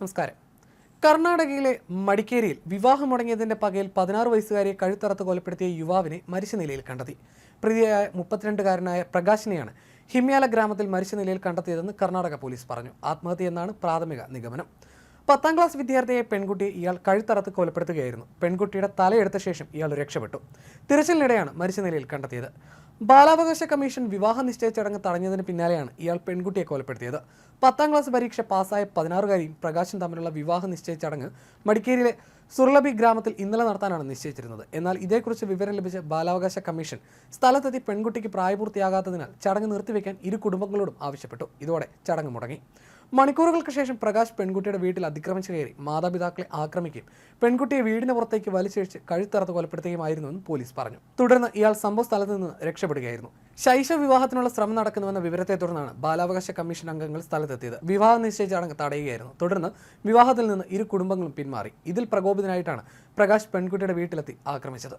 നമസ്കാരം. കർണാടകയിലെ മടിക്കേരിയിൽ വിവാഹം മുടങ്ങിയതിന്റെ പകയിൽ പതിനാറ് വയസ്സുകാരിയെ കഴുത്തറത്ത് കൊലപ്പെടുത്തിയ യുവാവിനെ മരിച്ച നിലയിൽ കണ്ടെത്തി. പ്രതിയായ മുപ്പത്തിരണ്ടുകാരനായ പ്രകാശിനെയാണ് ഹിമ്യാല ഗ്രാമത്തിൽ മരിച്ച നിലയിൽ കണ്ടെത്തിയതെന്ന് കർണാടക പോലീസ് പറഞ്ഞു. ആത്മഹത്യ എന്നാണ് പ്രാഥമിക നിഗമനം. പത്താം ക്ലാസ് വിദ്യാർത്ഥിയെ പെൺകുട്ടി ഇയാൾ കഴുത്തറത്ത് കൊലപ്പെടുത്തുകയായിരുന്നു. പെൺകുട്ടിയുടെ തലയെടുത്ത ശേഷം ഇയാൾ രക്ഷപ്പെട്ടു. തിരച്ചിലിനിടെയാണ് മരിച്ച നിലയിൽ കണ്ടെത്തിയത്. ബാലാവകാശ കമ്മീഷൻ വിവാഹ നിശ്ചയ ചടങ്ങ് തടഞ്ഞതിന് പിന്നാലെയാണ് ഇയാൾ പെൺകുട്ടിയെ കൊലപ്പെടുത്തിയത്. പത്താം ക്ലാസ് പരീക്ഷ പാസ്സായ പതിനാറുകാരിയും പ്രകാശും തമ്മിലുള്ള വിവാഹ നിശ്ചയ ചടങ്ങ് മടിക്കേരിയിലെ സുർലബി ഗ്രാമത്തിൽ ഇന്നലെ നടത്താനാണ് നിശ്ചയിച്ചിരുന്നത്. എന്നാൽ ഇതേക്കുറിച്ച് വിവരം ലഭിച്ച ബാലാവകാശ കമ്മീഷൻ സ്ഥലത്തെത്തി പെൺകുട്ടിക്ക് പ്രായപൂർത്തിയാകാത്തതിനാൽ ചടങ്ങ് നിർത്തിവെക്കാൻ ഇരു കുടുംബങ്ങളോടും ആവശ്യപ്പെട്ടു. ഇതോടെ ചടങ്ങ് മുടങ്ങി. മണിക്കൂറുകൾക്ക് ശേഷം പ്രകാശ് പെൺകുട്ടിയുടെ വീട്ടിൽ അതിക്രമിച്ചു കയറി. മാതാപിതാക്കളെ ആക്രമിക്കുകയും പെൺകുട്ടിയെ വീടിന് പുറത്തേക്ക് വലിച്ചിഴിച്ച് കഴുത്തറത്ത് കൊലപ്പെടുത്തുകയുമായിരുന്നുവെന്ന് പോലീസ് പറഞ്ഞു. തുടർന്ന് ഇയാൾ സംഭവ സ്ഥലത്ത് നിന്ന് രക്ഷപ്പെടുകയായിരുന്നു. ശൈശവ വിവാഹത്തിനുള്ള ശ്രമം നടക്കുന്നുവെന്ന വിവരത്തെ തുടർന്നാണ് ബാലാവകാശ കമ്മീഷൻ അംഗങ്ങൾ സ്ഥലത്തെത്തിയത്. വിവാഹ നിശ്ചയ ചടങ്ങ് തടയുകയായിരുന്നു. തുടർന്ന് വിവാഹത്തിൽ നിന്ന് ഇരു കുടുംബങ്ങളും പിന്മാറി. ഇതിൽ പ്രകോപിതനായിട്ടാണ് പ്രകാശ് പെൺകുട്ടിയുടെ വീട്ടിലെത്തി ആക്രമിച്ചത്.